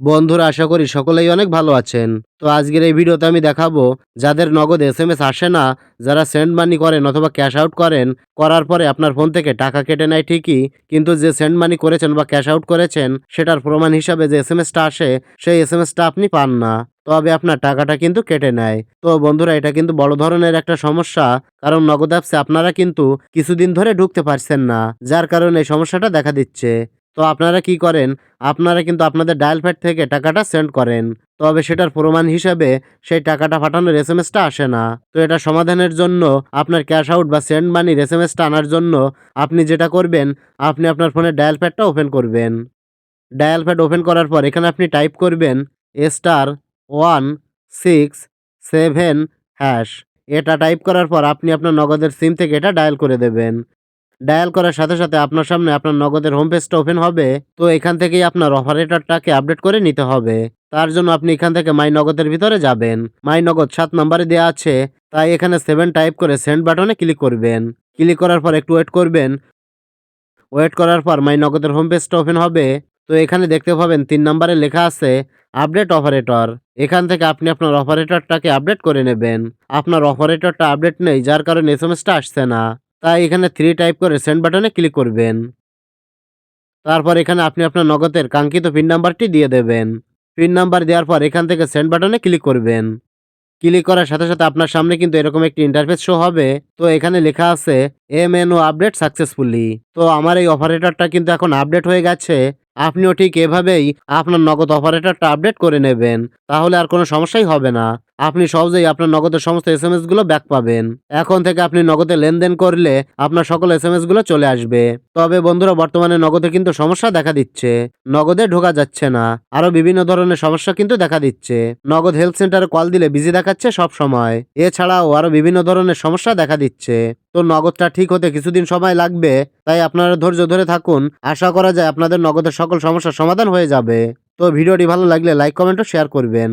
বন্ধুরা, আশা করি সকলেই অনেক ভালো আছেন। তো আজকের এই ভিডিওতে আমি দেখাবো, যাদের নগদ এস এম এস আসে না, যারা সেন্ড মানি করেন অথবা ক্যাশ আউট করেন, করার পরে আপনার ফোন থেকে টাকা কেটে নেয় ঠিকই, কিন্তু যে সেন্ড মানি করেছেন বা ক্যাশ আউট করেছেন, সেটার প্রমাণ হিসাবে যে এস এম এসটা আসে, সেই এস এম এসটা আপনি পান না। তবে আপনার টাকাটা কিন্তু কেটে নেয়। তো বন্ধুরা, এটা কিন্তু বড় ধরনের একটা সমস্যা, কারণ নগদ অ্যাপসে আপনারা কিন্তু কিছুদিন ধরে ঢুকতে পারছেন না, যার কারণে এই সমস্যাটা দেখা দিচ্ছে। তো আপনারা কি করেন? আপনারা কিন্তু আপনাদের ডায়াল প্যাড থেকে টাকাটা সেন্ড করেন। তবে সেটার প্রমাণ হিসাবে সেই টাকাটা পাঠানোর এস এম এসটা আসে না। তো এটা সমাধানের জন্য আপনার ক্যাশ আউট বা সেন্ড মানির এস এম এসটা আনার জন্য আপনি যেটা করবেন, আপনি আপনার ফোনের ডায়াল প্যাডটা ওপেন করবেন। ডায়াল প্যাড ওপেন করার পর এখানে আপনি টাইপ করবেন star one six seven hash এটা টাইপ করার পর আপনি আপনার নগদের সিম থেকে এটা ডায়াল করে দেবেন। ডায়াল করার সাথে সাথে আপনার সামনে আপনার নগদের হোম পেজটা ওপেন হবে। তো এখান থেকেই আপনার অপারেটরটাকে আপডেট করে নিতে হবে। তার জন্য আপনি এখান থেকে মাই নগদের ভিতরে যাবেন। মাই নগদ সাত নম্বরে দেওয়া আছে। তাই এখানে সেভেন টাইপ করে সেন্ড বাটনে ক্লিক করবেন। ক্লিক করার পর একটু ওয়েট করবেন। ওয়েট করার পর মাই নগদের হোম পেজটা ওপেন হবে। তো এখানে দেখতে পাবেন তিন নম্বরে লেখা আছে আপডেট অপারেটর এখান থেকে আপনি আপনার অপারেটরটাকে আপডেট করে নেবেন। আপনার অপারেটরটা আপডেট নেই, যার কারণে এস এম এসটা আসছে না। তাই এখানে থ্রি টাইপ করে সেন্ড বাটনে ক্লিক করবেন। তারপর এখানে আপনি আপনার নগদের কাঙ্ক্ষিত পিন নাম্বারটি দিয়ে দেবেন। পিন নাম্বার দেওয়ার পর এখান থেকে সেন্ড বাটনে ক্লিক করবেন। ক্লিক করার সাথে সাথে আপনার সামনে কিন্তু এরকম একটি ইন্টারফেস শো হবে। তো এখানে লেখা আছে M N O update successfully তো আমার এই অপারেটরটা কিন্তু এখন আপডেট হয়ে গেছে। আপনিও ঠিক এভাবেই আপনার নগদ অপারেটরটা আপডেট করে নেবেন, তাহলে আর কোনো সমস্যাই হবে না। আপনি সহজেই আপনার নগদের সমস্ত এস এমগুলো ব্যাক পাবেন। এখন থেকে আপনি নগদে লেনদেন করলে আপনার সকল এস এমগুলো চলে আসবে। তবে বন্ধুরা, বর্তমানে নগদে কিন্তু সমস্যা দেখা দিচ্ছে। নগদে ঢোকা যাচ্ছে না। আরও বিভিন্ন ধরনের সমস্যা কিন্তু দেখা দিচ্ছে। নগদ হেলথ সেন্টারে কল দিলে বিজি দেখাচ্ছে সব সময় এছাড়াও আরও বিভিন্ন ধরনের সমস্যা দেখা দিচ্ছে। তো নগদটা ঠিক হতে কিছুদিন সময় লাগবে, তাই আপনারা ধৈর্য ধরে থাকুন। আশা করা যায় আপনাদের নগদের সকল সমস্যার সমাধান হয়ে যাবে। তো ভিডিওটি ভালো লাগলে লাইক, কমেন্ট ও শেয়ার করবেন।